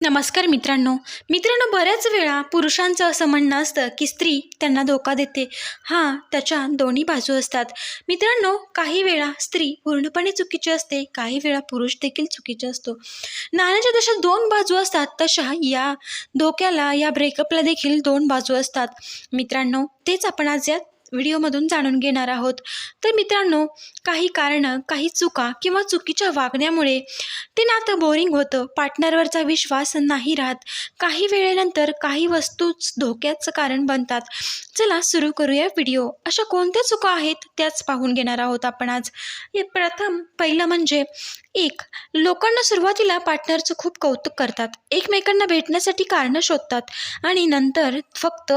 नमस्कार मित्रांनो. मित्रांनो बऱ्याच वेळा पुरुषांचं असं म्हणणं असतं की स्त्री त्यांना धोका देते. हां त्याच्या दोन्ही बाजू असतात. मित्रांनो काही वेळा स्त्री पूर्णपणे चुकीची असते काही वेळा पुरुष देखील चुकीचे असतो. नाण्याच्या जशा दोन बाजू असतात तशा या धोक्याला या ब्रेकअपला देखील दोन बाजू असतात. मित्रांनो तेच आपण आज या व्हिडिओमधून जाणून घेणार आहोत. तर मित्रांनो काही कारणं काही चुका किंवा चुकीच्या वागण्यामुळे ते नातं बोरिंग होतं. पार्टनरवरचा विश्वास नाही राहत. काही वेळेनंतर काही वस्तूच धोक्याचं कारण बनतात. चला सुरू करूया व्हिडिओ. अशा कोणत्या चुका आहेत? त्याच पाहून घेणार आहोत आपण आज. प्रथम पहिलं म्हणजे एक लोकांना सुरुवातीला पार्टनरचं खूप कौतुक करतात. एकमेकांना भेटण्यासाठी कारणं शोधतात. आणि नंतर फक्त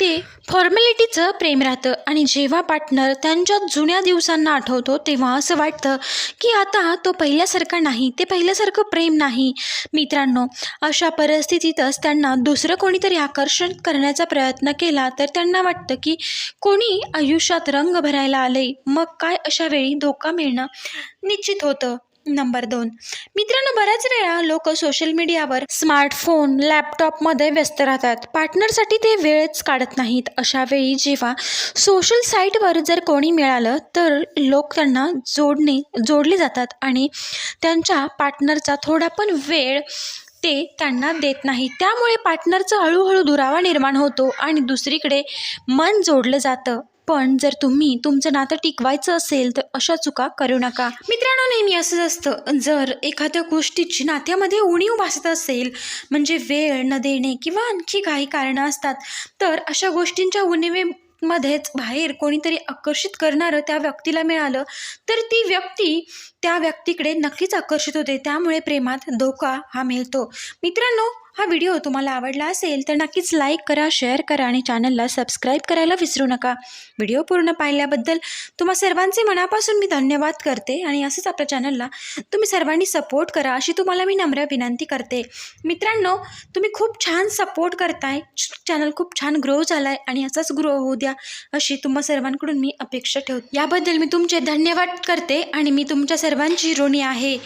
ते फॉर्मॅलिटीचं प्रेम राहतं. आणि जेव्हा पार्टनर त्यांच्या जुन्या दिवसांना आठवतो तेव्हा असं वाटतं की आता तो पहिल्यासारखा नाही. ते पहिल्यासारखं प्रेम नाही. मित्रांनो अशा परिस्थितीतच त्यांना दुसरं कोणीतरी आकर्षण करण्याचा प्रयत्न केला तर त्यांना वाटतं की कोणी आयुष्यात रंग भरायला आले मग काय अशा वेळी धोका मिळणं निश्चित होतं. नंबर दोन. मित्रांनो बऱ्याच वेळा लोक सोशल मीडियावर स्मार्टफोन लॅपटॉपमध्ये व्यस्त राहतात. पार्टनरसाठी ते वेळच काढत नाहीत. अशा वेळी जेव्हा सोशल साईटवर जर कोणी मिळालं तर लोक त्यांना जोडणे जोडले जातात आणि त्यांच्या पार्टनरचा थोडा पण वेळ ते त्यांना देत नाही त्यामुळे पार्टनरचा हळूहळू दुरावा निर्माण होतो आणि दुसरीकडे मन जोडलं जातं. पण जर तुम्ही तुमचं नातं टिकवायचं असेल तर अशा चुका करू नका. मित्रांनो नेहमी असंच असतं. जर एखाद्या गोष्टीची नात्यामध्ये उणीव भासत असेल म्हणजे वेळ न देणे किंवा आणखी काही कारणं असतात तर अशा गोष्टींच्या उणीवेमध्येच बाहेर कोणीतरी आकर्षित करणारं त्या व्यक्तीला मिळालं तर ती व्यक्ती त्या व्यक्तीकडे नक्कीच आकर्षित होते. त्यामुळे प्रेमात धोका हा मिळतो. मित्रांनो हा व्हिडिओ तुम्हाला आवडला असेल तर नक्कीच लाईक करा शेअर करा आणि चॅनलला सबस्क्राईब करायला विसरू नका. व्हिडिओ पूर्ण पाहिल्याबद्दल तुम्हा सर्वांचे मनापासून मी धन्यवाद करते आणि असंच आपल्या चॅनलला तुम्ही सर्वांनी सपोर्ट करा अशी तुम्हाला मी नम्र विनंती करते. मित्रांनो तुम्ही खूप छान सपोर्ट करताय. चॅनल खूप छान ग्रो झाला आहे आणि असाच ग्रो होऊ द्या अशी तुम्हा सर्वांकडून मी अपेक्षा ठेवते. याबद्दल मी तुमचे धन्यवाद करते आणि मी तुमच्या सर्वांची ऋणी आहे.